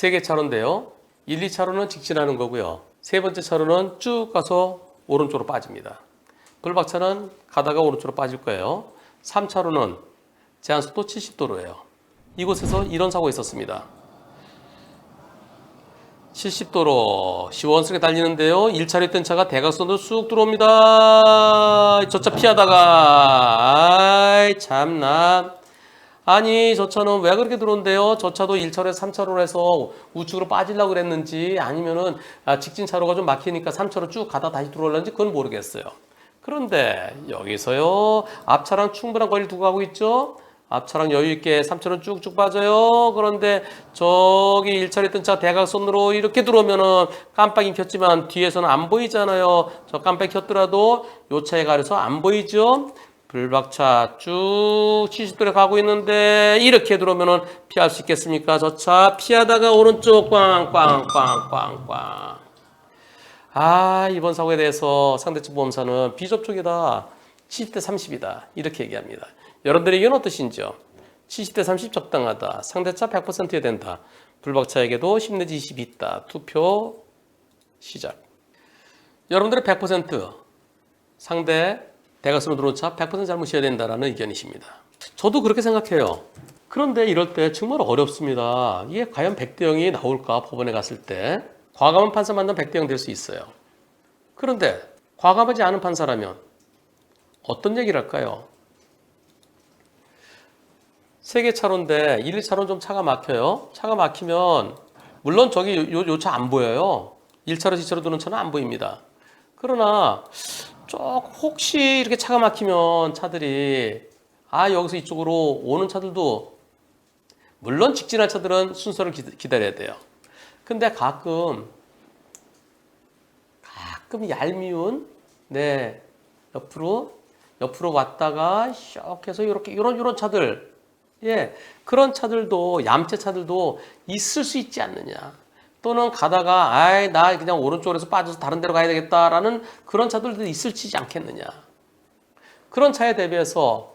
세 개 차로인데요. 1, 2차로는 직진하는 거고요. 세 번째 차로는 쭉 가서 오른쪽으로 빠집니다. 불박차는 가다가 오른쪽으로 빠질 거예요. 3차로는 제한속도 70도로예요. 이곳에서 이런 사고가 있었습니다. 70도로 시원스럽게 달리는데요. 1차로 있던 차가 대각선으로 쑥 들어옵니다. 저 차 피하다가 아이 참나 아니 저 차는 왜 그렇게 들어온대요? 저 차도 1차로에서 3차로로 해서 우측으로 빠지려고 그랬는지 아니면은 아, 직진 차로가 좀 막히니까 3차로 쭉 가다 다시 들어올는지 그건 모르겠어요. 그런데 여기서요 앞차랑 충분한 거리를 두고 가고 있죠. 앞차랑 여유 있게 3차로 쭉쭉 빠져요. 그런데 저기 1차로 있던 차 대각선으로 이렇게 들어오면은 깜빡이 켰지만 뒤에서는 안 보이잖아요. 저 깜빡이 켰더라도 요 차에 가려서 안 보이죠. 불박차 쭉 70도로 가고 있는데 이렇게 들어오면은 피할 수 있겠습니까? 저 차 피하다가 오른쪽 꽝꽝꽝꽝꽝꽝. 아 이번 사고에 대해서 상대측 보험사는 비접촉이다 70대 30이다 이렇게 얘기합니다. 여러분들의 의견 어떠신지요? 70대 30 적당하다. 상대차 100%야 된다. 불박차에게도 10 내지 20 있다. 투표 시작. 여러분들의 100% 상대 대각선으로 들어온 차 100% 잘못이어야 된다라는 의견이십니다. 저도 그렇게 생각해요. 그런데 이럴 때 정말 어렵습니다. 이게 과연 100대 0이 나올까 법원에 갔을 때 과감한 판사 만나면 100대 0 될 수 있어요. 그런데 과감하지 않은 판사라면 어떤 얘기를 할까요? 세개 차로인데 1, 2차로는 좀 차가 막혀요. 차가 막히면 물론 저기 요 차 안 보여요. 1차로, 2차로 도는 차는 안 보입니다. 그러나 쪽 혹시 이렇게 차가 막히면 차들이 아 여기서 이쪽으로 오는 차들도 물론 직진할 차들은 순서를 기, 기다려야 돼요. 근데 가끔 가끔 얄미운 네 옆으로 옆으로 왔다가 슉 해서 이렇게 이런 이런 차들 예 그런 차들도 얌체 차들도 있을 수 있지 않느냐 또는 가다가 아이 나 그냥 오른쪽에서 빠져서 다른 데로 가야 되겠다라는 그런 차들도 있을지 않겠느냐 그런 차에 대비해서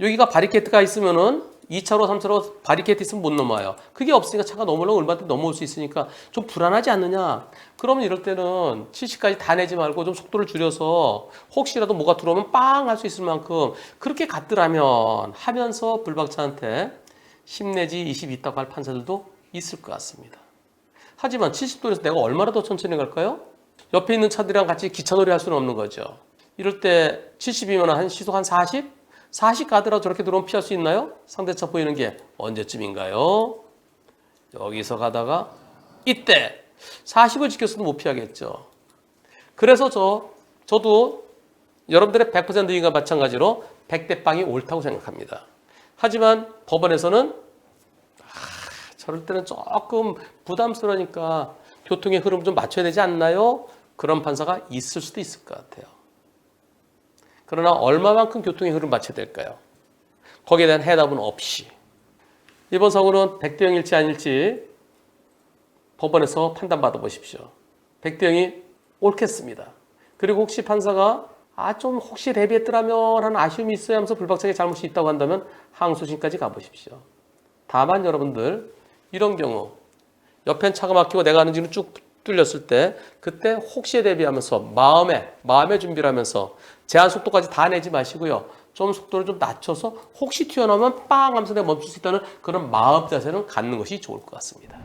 여기가 바리케이트가 있으면은 2차로, 3차로 바리케이트 있으면 못 넘어요. 그게 없으니까 차가 넘으려면 얼마든지 넘어올 수 있으니까 좀 불안하지 않느냐. 그러면 이럴 때는 70까지 다 내지 말고 좀 속도를 줄여서 혹시라도 뭐가 들어오면 빵 할 수 있을 만큼 그렇게 갔더라면 하면서 불박차한테 10 내지 20 있다고 할 판사들도 있을 것 같습니다. 하지만 70도에서 내가 얼마나 더 천천히 갈까요? 옆에 있는 차들이랑 같이 기차놀이 할 수는 없는 거죠. 이럴 때 70이면 한 시속 한 40? 40 가더라도 저렇게 들어오면 피할 수 있나요? 상대차 보이는 게 언제쯤인가요? 여기서 가다가 이때 40을 지켰어도 못 피하겠죠. 그래서 저 저도 여러분들의 100%인과 마찬가지로 100대 빵이 옳다고 생각합니다. 하지만 법원에서는 아, 저럴 때는 조금 부담스러우니까 교통의 흐름 좀 맞춰야 되지 않나요? 그런 판사가 있을 수도 있을 것 같아요. 그러나 얼마만큼 교통의 흐름 맞춰야 될까요? 거기에 대한 해답은 없이 이번 사고는 100대 0일지 아닐지 법원에서 판단받아 보십시오. 100대 0이 옳겠습니다. 그리고 혹시 판사가 아 좀 혹시 대비했더라면 하는 아쉬움이 있어야 하면서 불박차에 잘못이 있다고 한다면 항소심까지 가보십시오. 다만 여러분들 이런 경우 옆엔 차가 막히고 내가 하는 지는 쭉 뚫렸을 때 그때 혹시에 대비하면서 마음에 마음의 준비를 하면서 제한 속도까지 다 내지 마시고요. 좀 속도를 좀 낮춰서 혹시 튀어나오면 빵 하면서 내가 멈출 수 있다는 그런 마음 자세는 갖는 것이 좋을 것 같습니다.